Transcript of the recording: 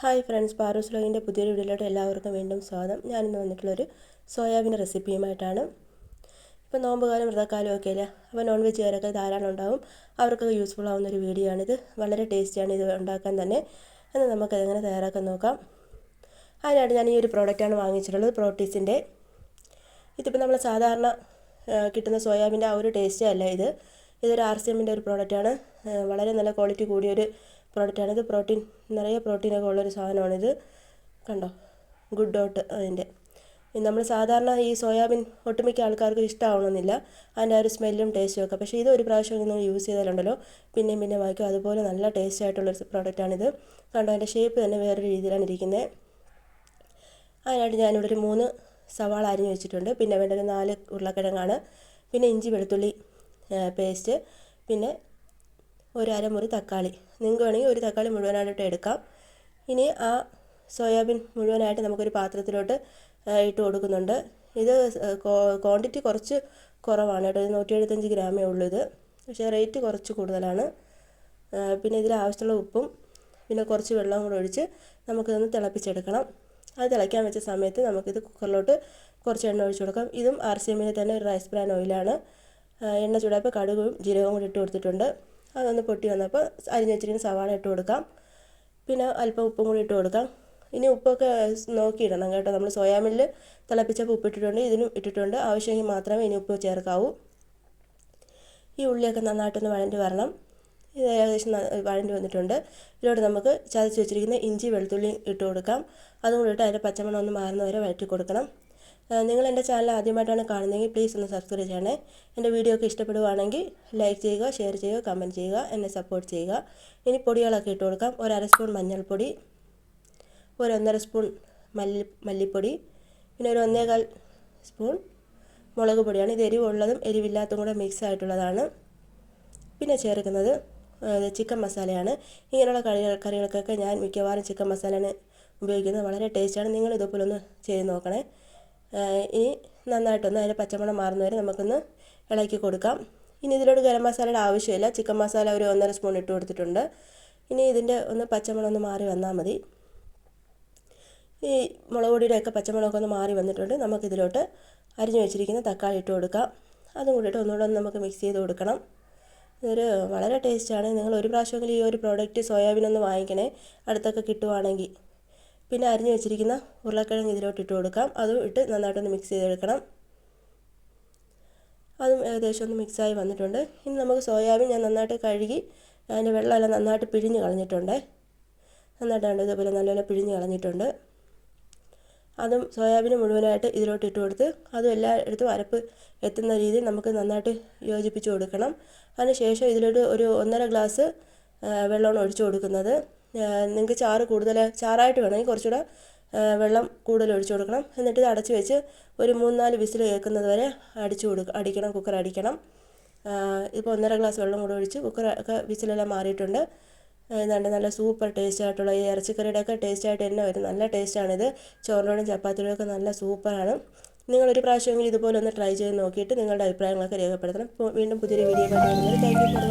Hi friends പാറൂസ് ലോഗിന്റെ പുതിയൊരു വീഡിയോയിലോട്ട് എല്ലാവർക്കും വീണ്ടും സ്വാഗതം. ഞാനിന്ന് വന്നിട്ടുള്ളൊരു സോയാബീൻ റെസിപ്പിയുമായിട്ടാണ്. ഇപ്പോൾ നോമ്പുകാലം വ്രതക്കാലം ഒക്കെ അല്ലേ? അപ്പോൾ നോൺ വെജുകാരൊക്കെ ധാരാളം ഉണ്ടാവും. അവർക്കൊക്കെ യൂസ്ഫുൾ ആവുന്ന ഒരു വീഡിയോ ആണിത്. വളരെ ടേസ്റ്റിയാണ് ഇത് ഉണ്ടാക്കാൻ തന്നെ. എന്ന് നമുക്ക് എങ്ങനെ തയ്യാറാക്കാൻ നോക്കാം. അതിനായിട്ട് ഞാൻ ഈ ഒരു പ്രോഡക്റ്റാണ് വാങ്ങിച്ചിട്ടുള്ളത് പ്രോട്ടീസിന്റെ. ഇതിപ്പോൾ നമ്മൾ സാധാരണ കിട്ടുന്ന സോയാബീന്റെ ആ ഒരു ടേസ്റ്റേ അല്ല ഇത്. ഇതൊരു ആർ സി എമ്മിന്റെ ഒരു പ്രോഡക്റ്റാണ് വളരെ നല്ല ക്വാളിറ്റി കൂടിയൊരു പ്രോഡക്റ്റാണ് ഇത് പ്രോട്ടീൻ നിറയെ പ്രോട്ടീനൊക്കെ ഉള്ളൊരു സാധനമാണിത്. കണ്ടോ? ഗുഡ് ഡോട്ട് അതിന്റെ. നമ്മൾ സാധാരണ ഈ സോയാബീൻ ഒട്ടുമിക്ക ആൾക്കാർക്ക് ഇഷ്ടമാവണമെന്നില്ല അതിന്റെ ആ ഒരു സ്മെല്ലും ടേസ്റ്റും ഒക്കെ. പക്ഷേ ഇത് ഒരു പ്രാവശ്യം നിങ്ങൾ യൂസ് ചെയ്താലുണ്ടല്ലോ പിന്നെയും പിന്നെ വായിക്കും. അതുപോലെ നല്ല ടേസ്റ്റ് ആയിട്ടുള്ളൊരു പ്രോഡക്റ്റാണിത് കണ്ടോ? അതിന്റെ ഷേപ്പ് തന്നെ വേറൊരു രീതിയിലാണ് ഇരിക്കുന്നത് അതിനായിട്ട് ഞാനിവിടെ ഒരു മൂന്ന് സവാള അരിഞ്ഞ് വെച്ചിട്ടുണ്ട്. പിന്നെ വേണ്ട ഒരു നാല് ഉരുളക്കിഴങ്ങാണ്. പിന്നെ ഇഞ്ചി വെളുത്തുള്ളി പേസ്റ്റ് പിന്നെ ഒരു അരമുറി തക്കാളി. നിങ്ങൾക്ക് വേണമെങ്കിൽ ഒരു തക്കാളി മുഴുവനായിട്ട് എടുക്കാം. ഇനി ആ സോയാബീൻ മുഴുവനായിട്ട് നമുക്കൊരു പാത്രത്തിലോട്ട് ഇട്ട് കൊടുക്കുന്നുണ്ട്. ഇത് ക്വാണ്ടിറ്റി കുറച്ച് കുറവാണ് കേട്ടോ. നൂറ്റി എഴുപത്തഞ്ച് ഗ്രാമേ ഉള്ളൂ ഇത്. പക്ഷേ റേറ്റ് കുറച്ച് കൂടുതലാണ്. പിന്നെ ഇതിൽ ആവശ്യമുള്ള ഉപ്പും പിന്നെ കുറച്ച് വെള്ളവും കൂടെ ഒഴിച്ച് നമുക്കിതൊന്ന് തിളപ്പിച്ചെടുക്കണം. അത് തിളയ്ക്കാൻ വെച്ച സമയത്ത് നമുക്കിത് കുക്കറിലോട്ട് കുറച്ച് എണ്ണ ഒഴിച്ച് കൊടുക്കാം. ഇതും ആർ സി എമ്മിന്റെ തന്നെ ഒരു റൈസ് ബ്രാൻ ഓയിലാണ് എണ്ണ ചൂടായപ്പോൾ കടുകും ജീരകവും കൂടി ഇട്ട് കൊടുത്തിട്ടുണ്ട്. അതൊന്ന് പൊട്ടി വന്നപ്പോൾ അരിഞ്ഞ് സവാള ഇട്ട് കൊടുക്കാം. പിന്നെ അല്പം ഉപ്പും കൂടി ഇട്ട് കൊടുക്കാം. ഇനി ഉപ്പൊക്കെ നോക്കിയിടണം കേട്ടോ. നമ്മൾ സോയാബീനിൽ തിളപ്പിച്ചപ്പോൾ ഉപ്പിട്ടിട്ടുണ്ട് ഇതിനും ഇട്ടിട്ടുണ്ട്. ആവശ്യമെങ്കിൽ മാത്രമേ ഇനി ഉപ്പ് ചേർക്കാവൂ. ഈ ഉള്ളിയൊക്കെ നന്നായിട്ടൊന്ന് വഴണ്ടി വരണം. ഇത് ഏകദേശം വഴണ്ടി വന്നിട്ടുണ്ട്. ഇതിലോട്ട് നമുക്ക് ചതച്ച് വെച്ചിരിക്കുന്ന ഇഞ്ചി വെളുത്തുള്ളി ഇട്ട് കൊടുക്കാം. അതും കൂടി ഇട്ട് അതിന്റെ പച്ചമണം ഒന്ന് മാറുന്നവരെ വഴറ്റി കൊടുക്കണം. നിങ്ങൾ എന്റെ ചാനൽ ആദ്യമായിട്ടാണ് കാണുന്നതെങ്കിൽ പ്ലീസ് ഒന്ന് സബ്സ്ക്രൈബ് ചെയ്യണേ. എന്റെ വീഡിയോ ഒക്കെ ഇഷ്ടപ്പെടുവാണെങ്കിൽ ലൈക്ക് ചെയ്യുക ഷെയർ ചെയ്യുക കമന്റ് ചെയ്യുക എന്നെ സപ്പോർട്ട് ചെയ്യുക. ഇനി പൊടികളൊക്കെ ഇട്ട് കൊടുക്കാം. ഒരു അര സ്പൂൺ മഞ്ഞൾപ്പൊടി ഒരു ഒന്നര സ്പൂൺ മല്ലി മല്ലിപ്പൊടി പിന്നെ ഒരു ഒന്നേകാൽ സ്പൂൺ മുളക് പൊടിയാണ്. ഇത് എരിവുള്ളതും എരിവില്ലാത്തതും കൂടെ മിക്സ് ആയിട്ടുള്ളതാണ്. പിന്നെ ചേർക്കുന്നത് ചിക്കൻ മസാലയാണ് ഇങ്ങനെയുള്ള കറി കറികൾക്കൊക്കെ ഞാൻ മിക്കവാറും ചിക്കൻ മസാലയാണ് ഉപയോഗിക്കുന്നത്. വളരെ ടേസ്റ്റാണ് നിങ്ങൾ ഇതുപോലെ ഒന്ന് ചെയ്ത് നോക്കണേ. ഇനി നന്നായിട്ടൊന്ന് അതിന്റെ പച്ചമണം മാറുന്ന വരെ നമുക്കൊന്ന് ഇളക്കി കൊടുക്കാം. ഇനി ഇതിലോട്ട് ഗരം മസാലയുടെ ആവശ്യമില്ല. ചിക്കൻ മസാല ഒരു ഒന്നര സ്പൂൺ ഇട്ട് കൊടുത്തിട്ടുണ്ട്. ഇനി ഇതിന്റെ ഒന്ന് പച്ചമണം ഒന്ന് മാറി വന്നാൽ മതി. ഈ മുളക് പൊടിയുടെയൊക്കെ പച്ചമുളകൊക്കെ ഒന്ന് മാറി വന്നിട്ടുണ്ട്. നമുക്കിതിലോട്ട് അരിഞ്ഞു വെച്ചിരിക്കുന്ന തക്കാളി ഇട്ട് കൊടുക്കാം. അതും കൂടിയിട്ട് ഒന്നുകൂടെ ഒന്ന് നമുക്ക് മിക്സ് ചെയ്ത് കൊടുക്കണം. ഇതൊരു വളരെ ടേസ്റ്റാണ്. നിങ്ങൾ ഒരു പ്രാവശ്യമെങ്കിലും ഈ ഒരു പ്രോഡക്റ്റ് സോയാബീൻ ഒന്ന് വാങ്ങിക്കണേ. അടുത്തൊക്കെ കിട്ടുവാണെങ്കിൽ പിന്നെ അരിഞ്ഞു വെച്ചിരിക്കുന്ന ഉരുളക്കിഴങ്ങ് ഇതിലോട്ട് ഇട്ട് കൊടുക്കാം. അതും ഇട്ട് നന്നായിട്ടൊന്ന് മിക്സ് ചെയ്തെടുക്കണം. അതും ഏകദേശം ഒന്ന് മിക്സായി വന്നിട്ടുണ്ട്. ഇനി നമുക്ക് സോയാബീൻ ഞാൻ നന്നായിട്ട് കഴുകി അതിന്റെ വെള്ളമെല്ലാം നന്നായിട്ട് പിഴിഞ്ഞ് കളഞ്ഞിട്ടുണ്ട്. നന്നായിട്ടാണ് ഇതുപോലെ നല്ലപോലെ പിഴിഞ്ഞ് കളഞ്ഞിട്ടുണ്ട്. അതും സോയാബീൻ മുഴുവനായിട്ട് ഇതിലോട്ട് ഇട്ട് കൊടുത്ത് അതും എല്ലായിടത്തും അരപ്പ് എത്തുന്ന രീതിയിൽ നമുക്ക് നന്നായിട്ട് യോജിപ്പിച്ച് കൊടുക്കണം. അതിന് ശേഷം ഇതിലോട്ട് ഒരു ഒന്നര ഗ്ലാസ് വെള്ളമാണ് ഒഴിച്ചു കൊടുക്കുന്നത്. നിങ്ങൾക്ക് ചാറ് കൂടുതൽ ചാറായിട്ട് വേണമെങ്കിൽ കുറച്ചുകൂടെ വെള്ളം കൂടുതൽ ഒഴിച്ചു കൊടുക്കണം. എന്നിട്ട് ഇത് അടച്ചു വെച്ച് ഒരു മൂന്നാൽ വിസിൽ കേൾക്കുന്നത് വരെ അടിച്ചു കൊടുക്കുക അടിക്കണം കുക്കർ അടിക്കണം. ഇപ്പോൾ ഒന്നര ഗ്ലാസ് വെള്ളം കൂടെ ഒഴിച്ച് കുക്കർ ഒക്കെ വിസിലെല്ലാം മാറിയിട്ടുണ്ട്. ഏതാണ്ട് നല്ല സൂപ്പർ ടേസ്റ്റ് ആയിട്ടുള്ള ഈ ഇറച്ചിക്കറിയുടെ ഒക്കെ ടേസ്റ്റ് ആയിട്ട് തന്നെ വരും. നല്ല ടേസ്റ്റാണിത് ചോറിനോടും ചപ്പാത്തിയോടും ഒക്കെ നല്ല സൂപ്പറാണ് നിങ്ങളൊരു പ്രാവശ്യമെങ്കിലും ഇതുപോലെ ഒന്ന് ട്രൈ ചെയ്ത് നോക്കിയിട്ട് നിങ്ങളുടെ അഭിപ്രായങ്ങളൊക്കെ രേഖപ്പെടുത്തണം. വീണ്ടും പുതിയൊരു വീഡിയോ കാണുന്നത് താങ്ക് യു